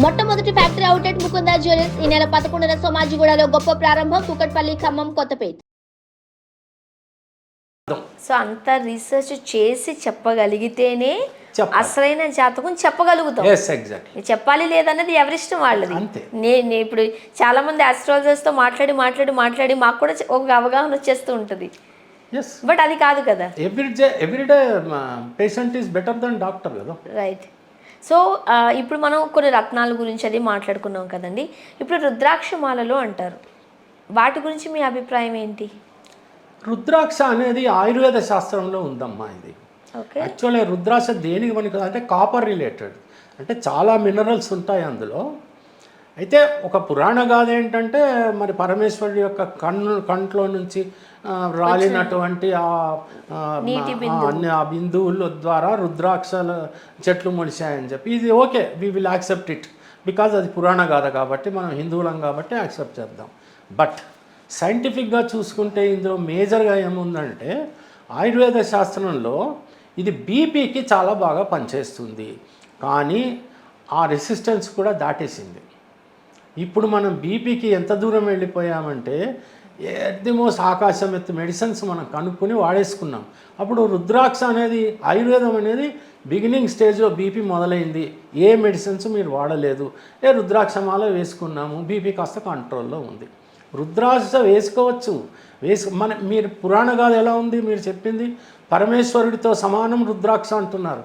మొట్టమొదటి factory outlet Mukunda jewellers ఈ నెల పదకొండున సోమాజిగూడలో గొప్ప ప్రారంభం కుకట్పల్లి ఖమ్మం కొత్తపేట. సో అంత రీసెర్చ్ చేసి చెప్పగలిగితేనే. అసలైన జాతకం చెప్పగలుగుతాం. చెప్పాలి లేదన్నది ఎవరిష్టం వాళ్ళది. అంతే. నే- నే ఇప్పుడు చాలా మంది astrologers తో మాట్లాడి మాట్లాడి మాట్లాడి మాకు కూడా ఒక అవగాహన వచ్చేస్తూ ఉంటుంది. బట్ అది కాదు కదా. Every day every day patient is better then doctor కదా. రైట్ సో ఇప్పుడు మనం కొన్ని రత్నాల గురించి అది మాట్లాడుకున్నాం కదండి. ఇప్పుడు రుద్రాక్ష మాలలు అంటారు. వాటి గురించి మీ అభిప్రాయం ఏంటి? రుద్రాక్ష అనేది ఆయుర్వేద శాస్త్రంలో ఉందమ్మా ఇది. ఓకే. యాక్చువల్లీ రుద్రాక్ష దేనికి మనకి అంటే కాపర్ రిలేటెడ్. అంటే చాలా మినరల్స్ ఉంటాయి అందులో. అయితే ఒక పురాణ గాథ ఏంటంటే మరి పరమేశ్వరుడి యొక్క కన్ను కంట్లో నుంచి రాలినటువంటి ఆ బిందువుల ద్వారా రుద్రాక్షల చెట్లు మొలిచాయని చెప్పి ఇది okay we will accept it because అది పురాణ గాథ కాబట్టి మనం హిందువులం కాబట్టి యాక్సెప్ట్ చేద్దాం. బట్ సైంటిఫిక్గా చూసుకుంటే ఇందులో మేజర్గా ఏముందంటే ఆయుర్వేద శాస్త్రంలో ఇది బీపీకి చాలా బాగా పనిచేస్తుంది. కానీ ఆ రెసిస్టెన్స్ కూడా దాటేసింది. ఇప్పుడు మనం బీపీకి ఎంత దూరం వెళ్ళిపోయామంటే ఎట్ ది మోస్ట్ ఆకాశం ఎత్తు మెడిసిన్స్ మనం కనుక్కొని వాడేసుకున్నాం. అప్పుడు రుద్రాక్ష అనేది ఆయుర్వేదం అనేది బిగినింగ్ స్టేజ్లో బీపీ మొదలైంది. ఏ మెడిసిన్స్ మీరు వాడలేదు. ఏ రుద్రాక్షమాల వేసుకున్నాము. బీపీ కాస్త కంట్రోల్లో ఉంది. రుద్రాక్ష వేసుకోవచ్చు. వేసు మన మీరు పురాణ గాథ ఎలా ఉంది? మీరు చెప్పింది పరమేశ్వరుడితో సమానం రుద్రాక్ష అంటున్నారు.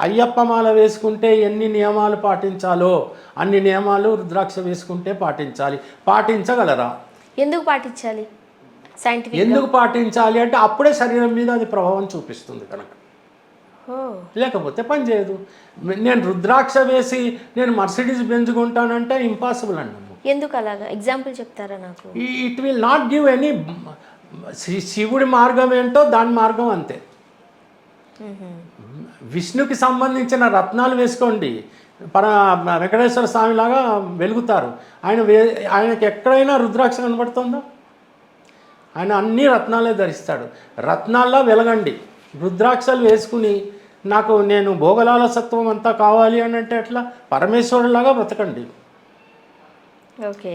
అయ్యప్ప మాల వేసుకుంటే ఎన్ని నియమాలు పాటించాలో అన్ని నియమాలు రుద్రాక్ష వేసుకుంటే పాటించాలి. పాటించగలరా? ఎందుకు పాటించాలి? సైంటిఫిక్ ఎందుకు పాటించాలి అంటే అప్పుడే శరీరం మీద అది ప్రభావం చూపిస్తుంది కనుక. లేకపోతే పని చేయదు. నేను రుద్రాక్ష వేసి నేను మర్సిడీస్ పెంచుకుంటానంటే ఇంపాసిబుల్ అండి ఎందుకు అలాగా? ఎగ్జాంపుల్ చెప్తారా నాకు? It will not give any శివుడి మార్గం ఏంటో దాని మార్గం అంతే. విష్ణుకి సంబంధించిన రత్నాలు వేసుకోండి. పర వెంకటేశ్వర స్వామి లాగా వెలుగుతారు. ఆయన వే ఆయనకి ఎక్కడైనా రుద్రాక్ష కనబడుతుందా? ఆయన అన్ని రత్నాలే ధరిస్తాడు. రత్నాల్లో వెలగండి. రుద్రాక్షలు వేసుకుని నాకు నేను భోగలాలసత్వం అంతా కావాలి అని అంటే ఎట్లా? పరమేశ్వరులాగా బ్రతకండి.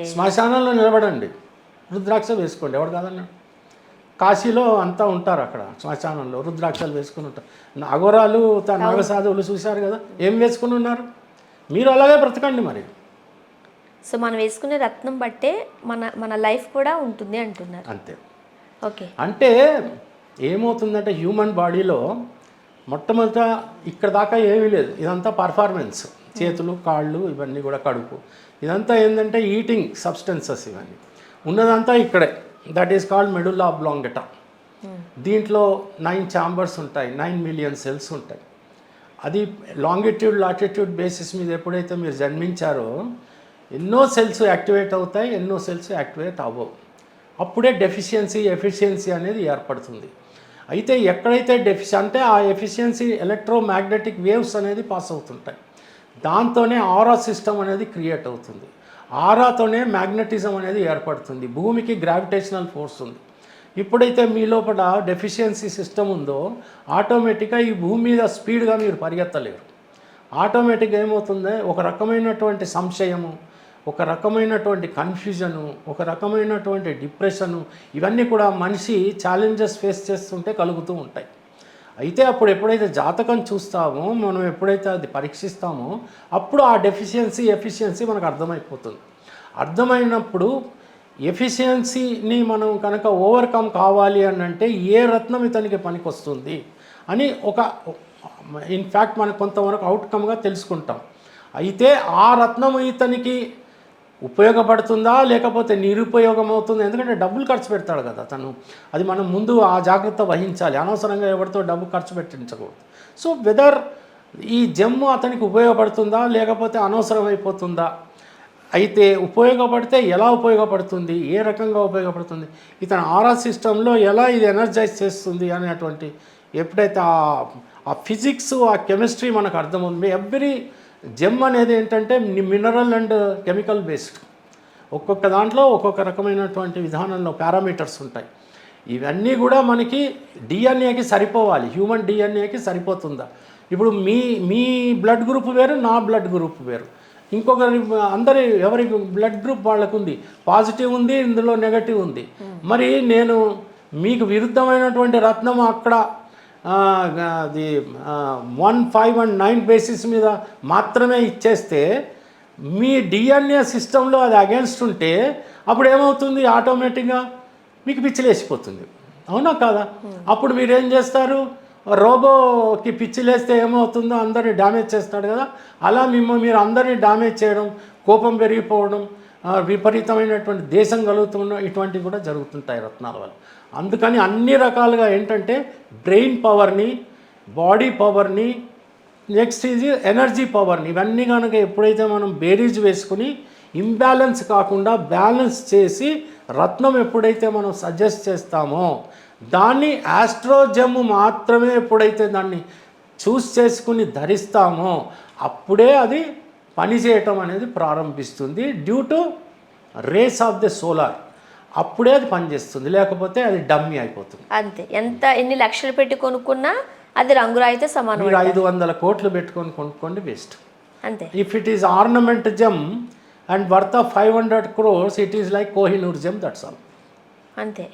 శ్మశానంలో నిలబడండి. రుద్రాక్ష వేసుకోండి. ఎవడు కాదన్నాడు కాశీలో అంతా ఉంటారు అక్కడ శ్మశానంలో. రుద్రాక్షలు వేసుకుని ఉంటారు. నాగోరాలు త- నాగసాధువులు చూశారు కదా? ఏం వేసుకుని ఉన్నారు? మీరు అలాగే బ్రతకండి మరి. సో మనం వేసుకునే రత్నం బట్టే మన మన లైఫ్ కూడా ఉంటుంది అంటున్నారు. అంతే. ఓకే. అంటే ఏమవుతుందంటే హ్యూమన్ బాడీలో మొట్టమొదట ఇక్కడ దాకా ఏమీ లేదు. ఇదంతా పర్ఫార్మెన్స్. చేతులు కాళ్ళు ఇవన్నీ కూడా కడుపు. ఇదంతా ఏంటంటే ఈటింగ్ సబ్స్టెన్సెస్ ఇవన్నీ. ఉన్నదంతా ఇక్కడే. That is called medulla oblongata దీంట్లో నైన్ ఛాంబర్స్ ఉంటాయి. నైన్ మిలియన్ సెల్స్ ఉంటాయి. అది లాంగిట్యూడ్ లాటిట్యూడ్ బేసిస్ మీద ఎప్పుడైతే మీరు జన్మించారో ఎన్నో సెల్స్ యాక్టివేట్ అవుతాయి ఎన్నో సెల్స్ యాక్టివేట్ అవ్వవు. అప్పుడే డెఫిషియన్సీ ఎఫిషియన్సీ అనేది ఏర్పడుతుంది. అయితే ఎక్కడైతే డెఫిషి అంటే ఆ ఎఫిషియన్సీ ఎలక్ట్రోమాగ్నెటిక్ వేవ్స్ అనేది పాస్ అవుతుంటాయి. దాంతోనే ఆరా సిస్టమ్ అనేది క్రియేట్ అవుతుంది. ఆరాతోనే మ్యాగ్నెటిజం అనేది ఏర్పడుతుంది. భూమికి గ్రావిటేషనల్ ఫోర్స్ ఉంది. ఎప్పుడైతే మీ లోపల డెఫిషియన్సీ సిస్టమ్ ఉందో ఆటోమేటిక్గా ఈ భూమి మీద స్పీడ్గా మీరు పరిగెత్తలేరు. ఆటోమేటిక్గా ఏమవుతుంది? ఒక రకమైనటువంటి సంశయము ఒక రకమైనటువంటి కన్ఫ్యూజను ఒక రకమైనటువంటి డిప్రెషను ఇవన్నీ కూడా మనిషి ఛాలెంజెస్ ఫేస్ చేస్తుంటే కలుగుతూ ఉంటాయి. అయితే అప్పుడు ఎప్పుడైతే జాతకం చూస్తామో మనం ఎప్పుడైతే అది పరీక్షిస్తామో అప్పుడు ఆ డెఫిషియన్సీ ఎఫిషియన్సీ మనకు అర్థమైపోతుంది. అర్థమైనప్పుడు ఎఫిషియన్సీని మనం కనుక ఓవర్కమ్ కావాలి అని అంటే ఏ రత్నం ఇతనికి పనికొస్తుంది అని ఒక ఇన్ఫ్యాక్ట్ మనకు కొంతవరకు అవుట్కమ్గా తెలుసుకుంటాం. అయితే ఆ రత్నం ఇతనికి ఉపయోగపడుతుందా లేకపోతే నిరుపయోగం అవుతుంది ఎందుకంటే డబ్బులు ఖర్చు పెడతాడు కదా తను. అది మనం ముందు ఆ జాగ్రత్త వహించాలి. అనవసరంగా ఎవరితో డబ్బు ఖర్చు పెట్టించకూడదు. సో వెదర్ ఈ జమ్ము అతనికి ఉపయోగపడుతుందా లేకపోతే అనవసరం అయిపోతుందా అయితే ఉపయోగపడితే ఎలా ఉపయోగపడుతుంది? ఏ రకంగా ఉపయోగపడుతుంది? ఇతను ఆరా సిస్టంలో ఎలా ఇది ఎనర్జైజ్ చేస్తుంది అనేటువంటి ఎప్పుడైతే ఆ ఆ ఫిజిక్స్ ఆ కెమిస్ట్రీ మనకు అర్థమవుతుంది. ఎవ్రీ జెమ్ అనేది ఏంటంటే మినరల్ అండ్ కెమికల్ బేస్డ్. ఒక్కొక్క దాంట్లో ఒక్కొక్క రకమైనటువంటి విధానంలో పారామీటర్స్ ఉంటాయి. ఇవన్నీ కూడా మనకి డిఎన్ఏకి సరిపోవాలి. హ్యూమన్ డిఎన్ఏకి సరిపోతుందా? ఇప్పుడు మీ మీ బ్లడ్ గ్రూప్ వేరు నా బ్లడ్ గ్రూప్ వేరు. ఇంకొకరి అందరి ఎవరి బ్లడ్ గ్రూప్ వాళ్ళకు ఉంది పాజిటివ్ ఉంది ఇందులో నెగటివ్ ఉంది. మరి నేను మీకు విరుద్ధమైనటువంటి రత్నం అక్కడ అది one five and nine basis మీద మాత్రమే ఇచ్చేస్తే మీ డిఎన్ఏ సిస్టంలో అది అగేన్స్ట్ ఉంటే అప్పుడు ఏమవుతుంది ఆటోమేటిక్గా మీకు పిచ్చిలేసిపోతుంది అవునా కాదా? అప్పుడు మీరు ఏం చేస్తారు? రోబోకి పిచ్చిలేస్తే ఏమవుతుందో అందరిని డ్యామేజ్ చేస్తాడు కదా. అలా మిమ్మల్ని మీరు అందరినీ డ్యామేజ్ చేయడం కోపం పెరిగిపోవడం విపరీతమైనటువంటి దేశం కలుగుతున్న ఇటువంటివి కూడా జరుగుతుంటాయి రత్నాల వల్ల. అందుకని అన్ని రకాలుగా ఏంటంటే బ్రెయిన్ పవర్ని బాడీ పవర్ని నెక్స్ట్ ఇది ఎనర్జీ పవర్ని. ఇవన్నీ కనుక ఎప్పుడైతే మనం బేరీజ్ వేసుకుని ఇంబ్యాలెన్స్ కాకుండా బ్యాలెన్స్ చేసి రత్నం ఎప్పుడైతే మనం సజెస్ట్ చేస్తామో దాన్ని ఆస్ట్రోజమ్ మాత్రమే ఎప్పుడైతే దాన్ని చూస్ చేసుకుని ధరిస్తామో అప్పుడే అది పనిచేయటం అనేది ప్రారంభిస్తుంది due to rays of the solar. అప్పుడే అది పనిచేస్తుంది లేకపోతే అది డమ్మీ అయిపోతుంది. అంతే. ఎంత ఎన్ని లక్షలు పెట్టి కొనుక్కున్నా అది రంగురాయితో సమానం మీరు ఐదు వందల కోట్లు పెట్టుకొని కొనుక్కోండి వేస్ట్. అంతే. If it is ornament gem and worth of five hundred crores it is like Kohinoor gem that's all అంతే.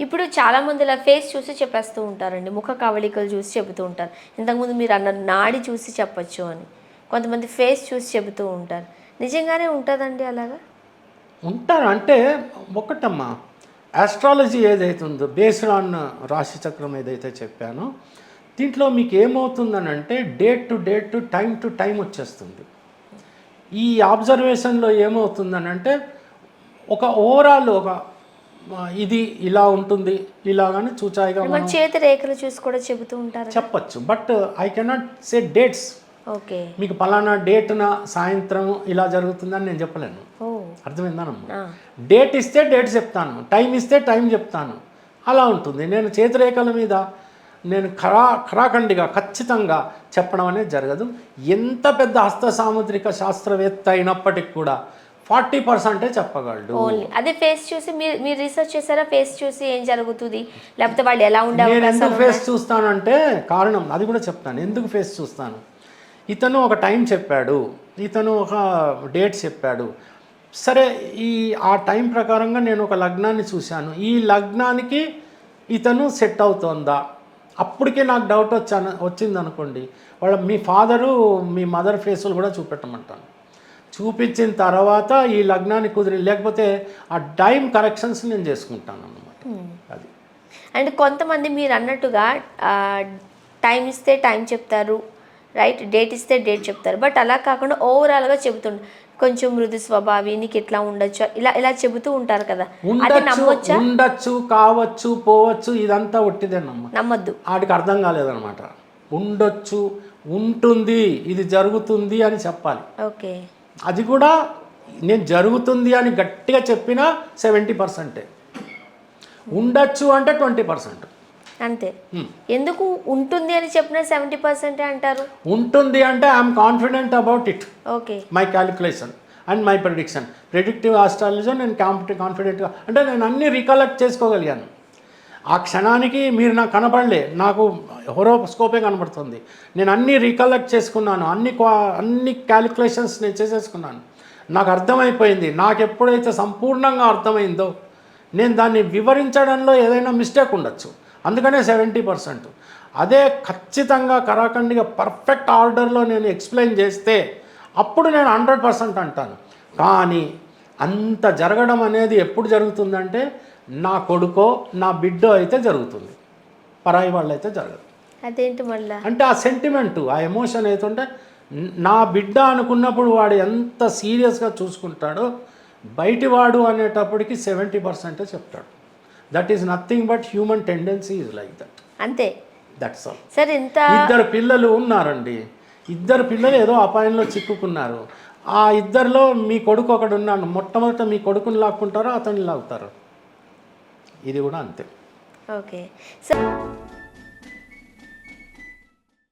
ఇప్పుడు చాలామంది ఇలా ఫేస్ చూసి చెప్పేస్తూ ఉంటారండి. ముఖ కవళికలు చూసి చెబుతూ ఉంటారు. ఇంతకుముందు మీరు అన్న నాడి చూసి చెప్పచ్చు అని. కొంతమంది ఫేస్ చూసి చెబుతూ ఉంటారు. నిజంగానే ఉంటుందండి అలాగా? ఉంటారు. అంటే ఒకటమ్మా ఆస్ట్రాలజీ ఏదైతే ఉందో బేస్డ్ ఆన్ రాశి చక్రం ఏదైతే చెప్పానో దీంట్లో మీకు ఏమవుతుందని అంటే date to date to time to time వచ్చేస్తుంది. ఈ ఆబ్జర్వేషన్లో ఏమవుతుందని అంటే ఒక ఓవరాల్ ఒక ఇది ఇలా ఉంటుంది ఇలాగని చూచాయిగా మన చేతి రేఖలు చూసి కూడా చెబుతూ ఉంటారు. చెప్పచ్చు. But I cannot say dates okay. మీకు పలానా డేట్న సాయంత్రం ఇలా జరుగుతుందని నేను చెప్పలేను. అర్థమైందానమ్మా. డేట్ ఇస్తే డేట్ చెప్తాను. టైం ఇస్తే టైం చెప్తాను. అలా ఉంటుంది. నేను చేతిరేఖల మీద నేను ఖరా ఖరాఖండిగా ఖచ్చితంగా చెప్పడం అనేది జరగదు. ఎంత పెద్ద హస్త సాముద్రిక శాస్త్రవేత్త అయినప్పటికి కూడా ఫార్టీ పర్సెంటే చెప్పగలడు. ఓన్లీ అదే ఫేస్ చూసి మీరు మీరు రీసెర్చ్ చేశారా? ఫేస్ చూసి ఏం జరుగుతుంది? లేకపోతే వాళ్ళు ఎలా ఉండే నేను ఎందుకు ఫేస్ చూస్తానంటే కారణం అది కూడా చెప్తాను. ఎందుకు ఫేస్ చూస్తాను? ఇతను ఒక టైం చెప్పాడు. ఇతను ఒక డేట్ చెప్పాడు. సరే ఈ ఆ టైం ప్రకారంగా నేను ఒక లగ్నాన్ని చూశాను. ఈ లగ్నానికి ఇతను సెట్ అవుతోందా? అప్పటికే నాకు డౌట్ వచ్చాను వచ్చింది అనుకోండి వాళ్ళ మీ ఫాదరు మీ మదర్ ఫేసులు కూడా చూపెట్టమంటాను. చూపించిన తర్వాత ఈ లగ్నాన్ని కుదిరి లేకపోతే ఆ టైం కరెక్షన్స్ నేను చేసుకుంటాను అన్నమాట. అది. అండ్ కొంతమంది మీరు అన్నట్టుగా టైం ఇస్తే టైం చెప్తారు రైట్? డేట్ ఇస్తే డేట్ చెప్తారు. బట్ అలా కాకుండా ఓవరాల్గా చెబుతుండ కొంచెం మృదు స్వభావి నీకు ఇట్లా ఉండొచ్చు? ఇలా ఇలా చెబుతూ ఉంటారు కదా. ఉండొచ్చు కావచ్చు పోవచ్చు ఇదంతా ఒట్టిదేనమ్మా నమ్మద్దు. ఆడికి అర్థం కాలేదన్నమాట. ఉండొచ్చు ఉంటుంది ఇది జరుగుతుంది అని చెప్పాలి. ఓకే. అది కూడా నేను జరుగుతుంది అని గట్టిగా చెప్పినా సెవెంటీ పర్సెంటే. ఉండొచ్చు అంటే ట్వంటీ పర్సెంట్. అంతే. ఎందుకు ఉంటుంది అని చెప్పిన సెవెంటీ పర్సెంటే అంటారు? ఉంటుంది అంటే I'm confident about it. Okay. My calculation and my prediction. Predictive astrology నేను కాంపిటి కాన్ఫిడెంట్గా అంటే నేను అన్నీ రికలెక్ట్ చేసుకోగలిగాను. ఆ క్షణానికి మీరు నాకు కనపడలే నాకు హోరోస్కోపే కనబడుతుంది. నేను అన్నీ రికలెక్ట్ చేసుకున్నాను. అన్ని క్వా అన్ని క్యాలిక్యులేషన్స్ నేను చేసేసుకున్నాను. నాకు అర్థమైపోయింది. నాకు ఎప్పుడైతే సంపూర్ణంగా అర్థమైందో నేను దాన్ని వివరించడంలో ఏదైనా మిస్టేక్ ఉండొచ్చు. అందుకనే సెవెంటీ పర్సెంట్. అదే ఖచ్చితంగా కరాఖండిగా పర్ఫెక్ట్ ఆర్డర్లో నేను ఎక్స్ప్లెయిన్ చేస్తే అప్పుడు నేను హండ్రెడ్ పర్సెంట్ అంటాను. కానీ అంత జరగడం అనేది ఎప్పుడు జరుగుతుందంటే నా కొడుకో నా బిడ్డో అయితే జరుగుతుంది. పరాయి వాళ్ళు అయితే జరగదు. అదేంటి మళ్ళా? అంటే ఆ సెంటిమెంటు ఆ ఎమోషన్ అవుతుంటే నా బిడ్డ అనుకున్నప్పుడు వాడు ఎంత సీరియస్గా చూసుకుంటాడో బయటివాడు అనేటప్పటికి సెవెంటీ పర్సెంటే చెప్తాడు. That is nothing but human tendency is like that అంతే. దట్స్ ఆల్ సార్ ఇంత ఇద్దరు పిల్లలు ఉన్నారండి. ఇద్దరు పిల్లలు ఏదో అపాయంలో చిక్కుకున్నారు. ఆ ఇద్దరిలో మీ కొడుకు ఒకడు ఉన్నాడు మొట్టమొదట మీ కొడుకుని లాక్కుంటారో అతన్ని లాగుతారు? ఇది కూడా అంతే. ఓకే. సార్